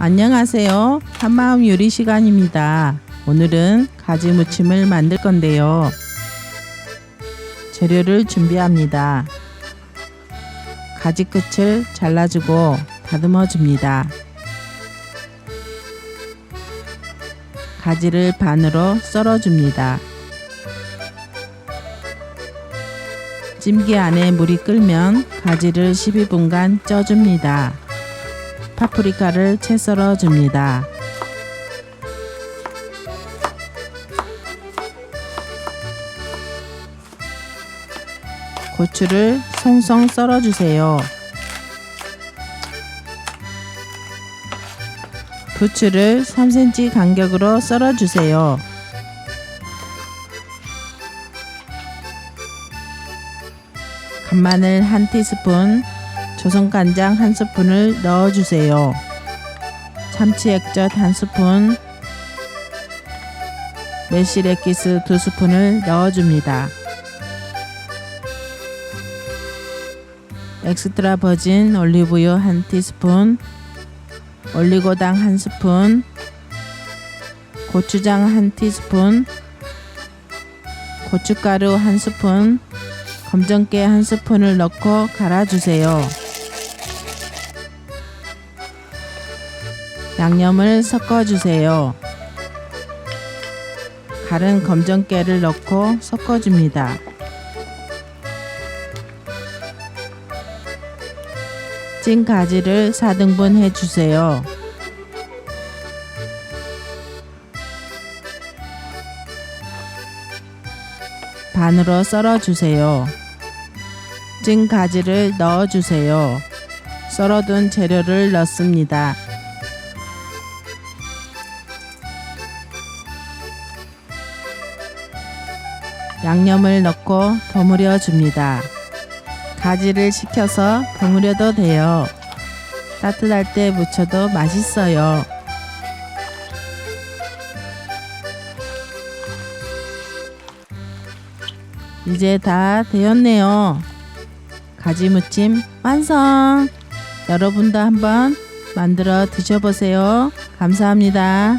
안녕하세요. 한마음 요리 시간입니다. 오늘은 가지 무침을 만들 건데요. 재료를 준비합니다. 가지 끝을 잘라주고 다듬어 줍니다. 가지를 반으로 썰어 줍니다. 찜기 안에 물이 끓면 가지를 12분간 쪄줍니다. 파프리카를 채 썰어 줍니다. 고추를 송송 썰어 주세요. 부추를 3cm 간격으로 썰어 주세요. 간마늘 한 티스푼, 조선간장 한 스푼을 넣어 주세요. 참치 액젓 한 스푼, 매실 액기스 두 스푼을 넣어 줍니다. 엑스트라 버진 올리브유 한 티스푼, 올리고당 한 스푼, 고추장 한 티스푼, 고춧가루 한 스푼, 검정깨 한 스푼을 넣고 갈아주세요. 양념을 섞어주세요. 갈은 검정깨를 넣고 섞어줍니다. 찐 가지를 4등분 해주세요. 반으로 썰어주세요. 찐 가지를 넣어주세요. 썰어둔 재료를 넣습니다. 양념을 넣고 버무려 줍니다. 가지를 식혀서 버무려도 돼요. 따뜻할 때 무쳐도 맛있어요. 이제 다 되었네요. 가지 무침 완성! 여러분도 한번 만들어 드셔보세요. 감사합니다.